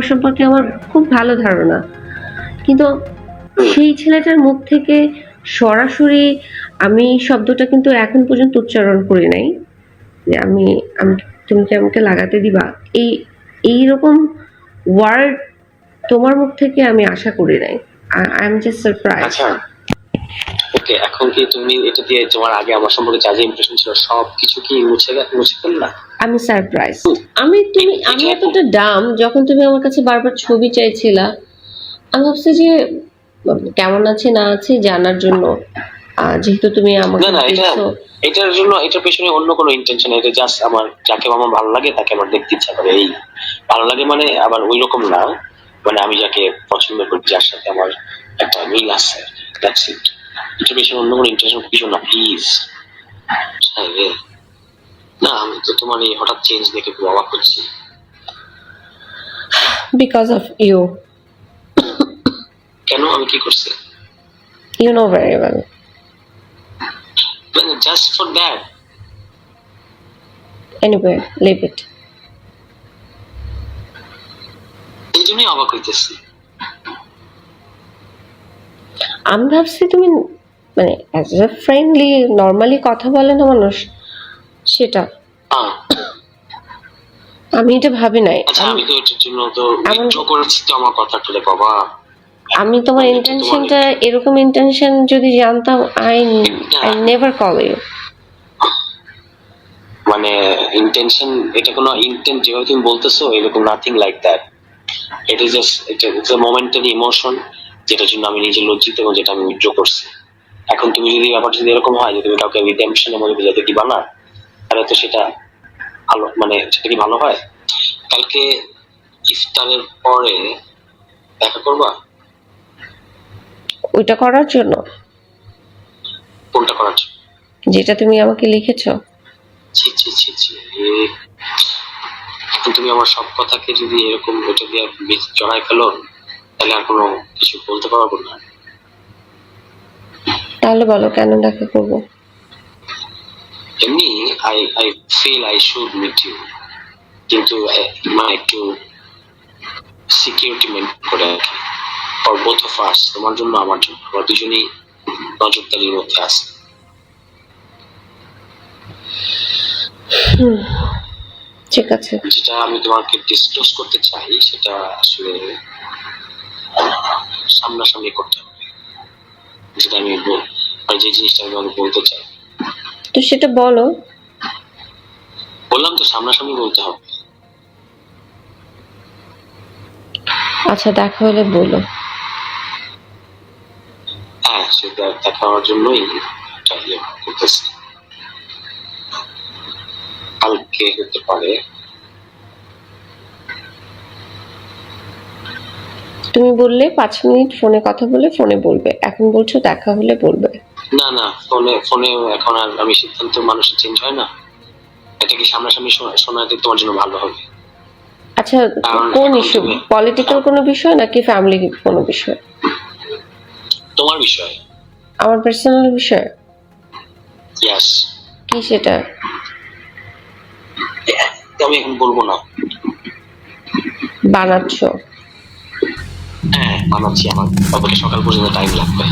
তোমার সম্পর্কে আমার খুব ভালো ধারণা। কিন্তু সেই ছেলেটার মুখ থেকে সরাসরি আমি শব্দটা কিন্তু এখন পর্যন্ত উচ্চারণ করি নাই। যে আমি তুমি কি আমাকে লাগাতে দিবা? এই এই রকম ওয়ার্ড তোমার মুখ থেকে আমি আশা করি নাই। I am just surprise okay এখন কি তুমি এটা দিয়ে তোমার আগে আমার সম্পর্কে যা যা ইমপ্রেশন ছিল সব কিছু কি মুছে মুছে ফেললা আমি সারপ্রাইজ আমি তুমি আমি এতটা ডাম যখন তুমি আমার কাছে বারবার ছবি চাইছিলা আমি ভাবছি যে কেমন আছে না আছে জানার জন্য। যেহেতু তুমি আমাকে না না এটা এটার জন্য এটার পেছনে অন্য কোনো ইন্টেনশন এটা জাস্ট আমার যাকে আমার ভালো লাগে তাকে আমার দেখতে ইচ্ছা করে। এই ভালো লাগে মানে আবার ওই রকম না মানে আমি যাকে পছন্দ করি যার সাথে আমার একটা মিল আছে দ্যাটস ইট এটার পেছনে অন্য কোনো ইন্টেনশন কিছু না প্লিজ না আমি তো তোমার এই হঠাৎ চেঞ্জ দেখে খুব অবাক হচ্ছি। বিকজ অফ ইউ কেন? আমি কি করছি? You know very well just for that anyway leave it এই জন্যই অবাক হইতেছি। আমি ভাবছি তুমি মানে অ্যাজ এ ফ্রেন্ডলি নর্মালি কথা বলে না মানুষ সেটা। আমি এটা ভাবি নাই। আচ্ছা আমি- তো এটার জন্য তো withdraw করেছি তো আমার কথাটা রে বাবা। আমি তোমার ইন্টেনশনটা এরকম ইন্টেনশন যদি জানতাম I I never call you মানে ইন্টেনশন এটা কোনো ইন্টেন্ট যেভাবে তুমি বলতেছো এরকম nothing like that it is just এটা ইটস মোমেন্টারি ইমোশন যেটার জন্য আমি নিজে লজ্জিত এবং যেটা আমি উইথড্র করছি। এখন তুমি যদি ব্যাপারটা যদি এরকম হয় যে তুমি কাউকে রিডেমশনের মধ্যে বোঝাতে দিবা না তাহলে তো সেটা ভালো মানে সেটা কি ভালো হয়? কালকে ইফতারের পরে দেখা করবা? ওইটা করার জন্য? কোনটা করার জন্য? যেটা তুমি আমাকে লিখেছো? ছি ছি ছি ছি এখন তুমি আমার সব কথাকে যদি এরকম ওটা দিয়ে জড়াই ফেলো তাহলে আর কোনো কিছু বলতে পারব না। তাহলে বলো কেন দেখা করব? এমনি I I feel I should meet you কিন্তু মানে একটু সিকিউরিটি মেনটেন করে আর ফর বোথ অফ আস তোমার জন্য আমার জন্য। আমরা দুজনেই নজরদারির মধ্যে আছি। ঠিক আছে। যেটা আমি তোমাকে ডিসক্লোজ করতে চাই সেটা আসলে সামনাসামনি করতে হবে। যেটা আমি বল আর যে জিনিসটা আমি তোমাকে বলতে চাই। তো সেটা বলো। বললাম তো সামনাসামনি বলতে হবে। আচ্ছা দেখা হলে বলো। হ্যাঁ সেটা দেখা হওয়ার জন্যই ইয়ে করতেছি কালকে হতে পারে তুমি বললে পাঁচ মিনিট ফোনে কথা বলে ফোনে বলবে। এখন বলছো দেখা হলে বলবে। না না ফোনে ফোনে এখন আর আমি সিদ্ধান্ত মানুষের চেঞ্জ হয় না। এটা কি সামনাসামনি শোনা- শোনাতে তোমার জন্য ভালো হবে? আচ্ছা কোন ইস্যু পলিটিক্যাল কোনো বিষয় নাকি ফ্যামিলি কোনো বিষয়? তোমার বিষয়? আমার পার্সোনাল বিষয়? ইয়াস কি সেটা? আমি এখন বলব না। বানাচ্ছো। হ্যাঁ বানাচ্ছি আমার অপেক্ষা সকাল পর্যন্ত টাইম লাগবে।